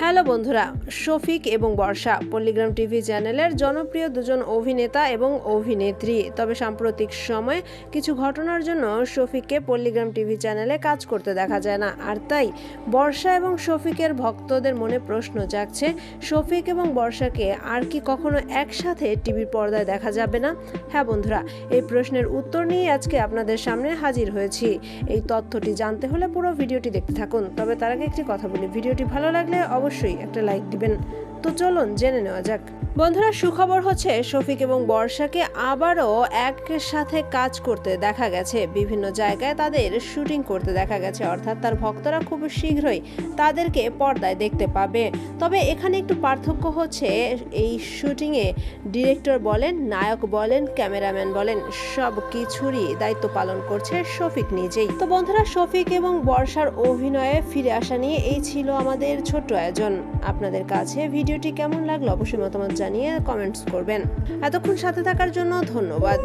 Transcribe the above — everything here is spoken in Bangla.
হ্যালো বন্ধুরা, শফিক এবং বর্ষা, পল্লিগ্রাম টিভি চ্যানেলের জনপ্রিয় দুজন অভিনেতা এবং অভিনেত্রী। তবে সাম্প্রতিক সময়ে কিছু ঘটনার জন্য শফিককে পল্লিগ্রাম টিভি চ্যানেলে কাজ করতে দেখা যায় না। আর তাই বর্ষা এবং শফিকের ভক্তদের মনে প্রশ্ন জাগছে, শফিক এবং বর্ষাকে আর কি কখনো একসাথে টিভির পর্দায় দেখা যাবে না? হ্যাঁ বন্ধুরা, এই প্রশ্নের উত্তর নিয়ে আজকে আপনাদের সামনে হাজির হয়েছি। এই তথ্যটি জানতে হলে পুরো ভিডিওটি দেখতে থাকুন। তবে তার আগে একটি কথা বলি, ভিডিওটি ভালো লাগলে অবশ্যই একটা লাইক দিবেন। তো চলুন জেনে নেওয়া যাক। বন্ধুরা, সুখবর হচ্ছে শফিক এবং বর্ষাকে আবারও একসাথে কাজ করতে দেখা গেছে। বিভিন্ন জায়গায় তাদের শুটিং করতে দেখা গেছে, অর্থাৎ তার ভক্তরা খুব শীঘ্রই তাদেরকে পর্দায় দেখতে পাবে। তবে এখানে একটু পার্থক্য হচ্ছে, এই শুটিংয়ে ডিরেক্টর বলেন, নায়ক বলেন, ক্যামেরাম্যান বলেন, সব কিছুরই দায়িত্ব পালন করছে শফিক নিজেই। তো বন্ধুরা, শফিক এবং বর্ষার অভিনয়ে ফিরে আসা নিয়ে এই ছিল আমাদের ছোট্ট আয়োজন। আপনাদের কাছে ভিডিওটি কেমন লাগল? অবশ্যই মতামত জানিয়ে কমেন্টস করবেন। এতক্ষণ সাথে থাকার জন্য ধন্যবাদ।